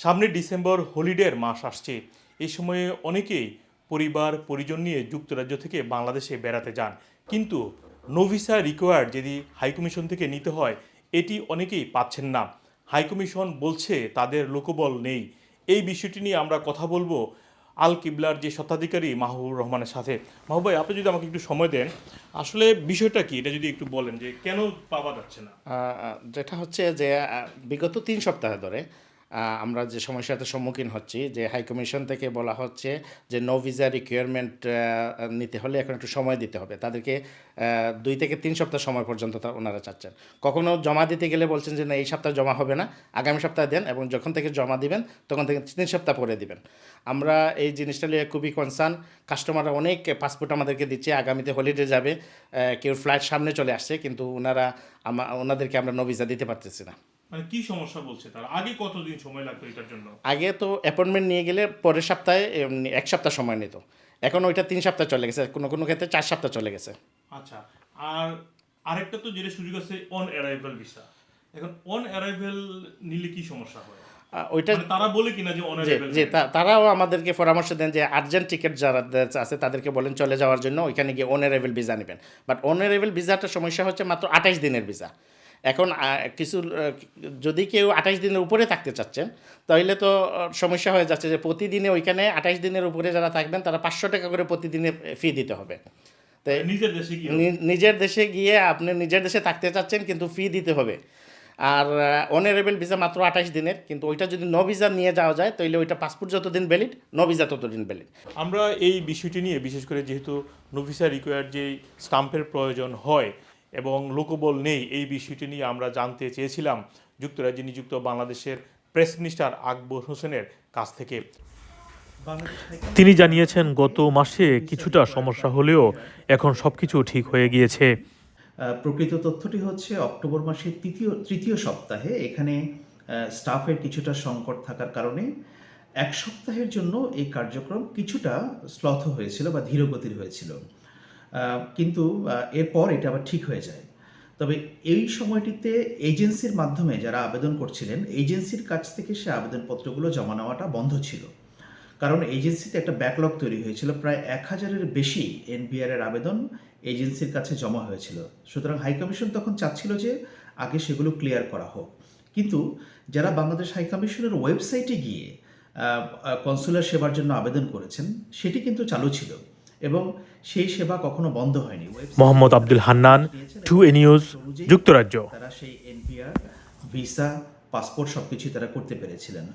সামনে ডিসেম্বর হলিডের মাস আসছে। এই সময়ে অনেকেই পরিবার, পরিজন নিয়ে যুক্তরাজ্য থেকে বাংলাদেশে বেড়াতে যান। কিন্তু নোভিসা রিকোয়ার্ড যদি হাইকমিশন থেকে নিতে হয়, এটি অনেকেই পাচ্ছেন না। হাইকমিশন বলছে তাদের লোকবল নেই। এই বিষয়টি নিয়ে আমরা কথা বলব আল কিবলার যে স্বত্বাধিকারী মাহবুবুর রহমানের সাথে। মাহবুব ভাই, আপনি যদি আমাকে একটু সময় দেন, আসলে বিষয়টা কি? এটা যদি একটু বলেন যে কেন পাওয়া যাচ্ছে না? যেটা হচ্ছে যে বিগত তিন সপ্তাহ ধরে আমরা যে সমস্যাটার সম্মুখীন হচ্ছি, যে হাই কমিশন থেকে বলা হচ্ছে যে নো ভিসা রিকোয়ারমেন্ট নিতে হলে এখন একটু সময় দিতে হবে। তাদেরকে দুই থেকে তিন সপ্তাহ সময় পর্যন্ত তা ওনারা চাচ্ছেন। কখনো জমা দিতে গেলে বলছেন যে না, এই সপ্তাহ জমা হবে না, আগামী সপ্তাহে দেন এবং যখন থেকে জমা দিবেন, তখন থেকে তিন সপ্তাহ পরে দিবেন। আমরা এই জিনিসটা নিয়ে খুবই কনসার্ন কাস্টমাররা অনেক পাসপোর্ট আমাদেরকে দিচ্ছে, আগামীতে হলিডে যাবে কেউ ফ্লাইট সামনে চলে আসছে, কিন্তু ওনারা আমা, ওনাদেরকে আমরা নো ভিসা দিতে পারতেছি না। মানে কি সমস্যা বলছে তারা? আগে কতদিন সময় লাগতো এটার জন্য? আগে তো অ্যাপয়েন্টমেন্ট নিয়ে গেলে পরের সপ্তাহে এক সপ্তাহ সময় নিত। এখন ওইটা তিন সপ্তাহ চলে গেছে কোনো কোনো ক্ষেত্রে চার সপ্তাহ চলে গেছে। আচ্ছা আর আরেকটা তো যেটা সুযোগ আছে অন অ্যারাইভাল ভিসা এখন অন অ্যারাইভাল নিলে কি সমস্যা হয়? ওইটা মানে তারা বলে কিনা যে যে তারাও আমাদেরকে পরামর্শ দেন যে আর্জেন্ট টিকিট যারা আছে তাদেরকে বলেন চলে যাওয়ার জন্য ওইখানে গিয়ে অনারেবল ভিসা নেবেন। বাট অনারেবল ভিসাটার সমস্যা হচ্ছে মাত্র আঠাইশ দিনের ভিসা এখন কিছু যদি কেউ আঠাইশ দিনের উপরে থাকতে চাচ্ছেন তাহলে তো সমস্যা হয়ে যাচ্ছে যে প্রতিদিনে ওইখানে আঠাইশ দিনের উপরে যারা থাকবেন তারা পাঁচশো টাকা করে প্রতিদিনে ফি দিতে হবে। তাই নিজের দেশে নিজের দেশে গিয়ে আপনি নিজের দেশে থাকতে চাচ্ছেন কিন্তু ফি দিতে হবে। আর অনারেবল ভিসা মাত্র আঠাশ দিনের কিন্তু ওইটা যদি ন ভিসা নিয়ে যাওয়া যায় তাহলে ওইটা পাসপোর্ট যতদিন ভ্যালিড ন ভিসা ততদিন ভ্যালিড আমরা এই বিষয়টি নিয়ে বিশেষ করে যেহেতু নোভিসা রিকোয়ার্ড যে স্টাম্পের প্রয়োজন হয় এবং লোকবল নেই, এই বিষয়টি নিয়ে আমরা জানতে চেয়েছিলাম যুক্তরাজ্যে নিযুক্ত বাংলাদেশের প্রেস মিনিস্টার আকবর হোসেনের কাছ থেকে। তিনি জানিয়েছেন, গত মাসে কিছুটা সমস্যা হলেও এখন সবকিছু ঠিক হয়ে গিয়েছে। প্রকৃত তথ্যটি হচ্ছে, অক্টোবর মাসের তৃতীয় তৃতীয় সপ্তাহে এখানে স্টাফের কিছুটা সংকট থাকার কারণে এক সপ্তাহের জন্য এই কার্যক্রম কিছুটা স্লথ হয়েছিল বা ধীরগতির হয়েছিল। কিন্তু এরপর এটা আবার ঠিক হয়ে যায়। তবে এই সময়টিতে এজেন্সির মাধ্যমে যারা আবেদন করছিলেন, এজেন্সির কাছ থেকে সে আবেদনপত্রগুলো জমা নেওয়াটা বন্ধ ছিল। কারণ এজেন্সিতে একটা ব্যাকলগ তৈরি হয়েছিল, প্রায় এক হাজারের বেশি এনপিআর এর আবেদন এজেন্সির কাছে জমা হয়েছিল। সুতরাং হাইকমিশন তখন চাচ্ছিল যে আগে সেগুলো ক্লিয়ার করা হোক। কিন্তু যারা বাংলাদেশ হাইকমিশনের ওয়েবসাইটে গিয়ে কনসুলার সেবার জন্য আবেদন করেছেন, সেটি কিন্তু চালু ছিল। এবং সেই সেবা কখনো বন্ধ হয়নি। Mohammad Abdul Hannan two A news যুক্তরাজ্য। তারা সেই এনপিআর ভিসা পাসপোর্ট সবকিছুই তারা করতে পেরেছিলেন।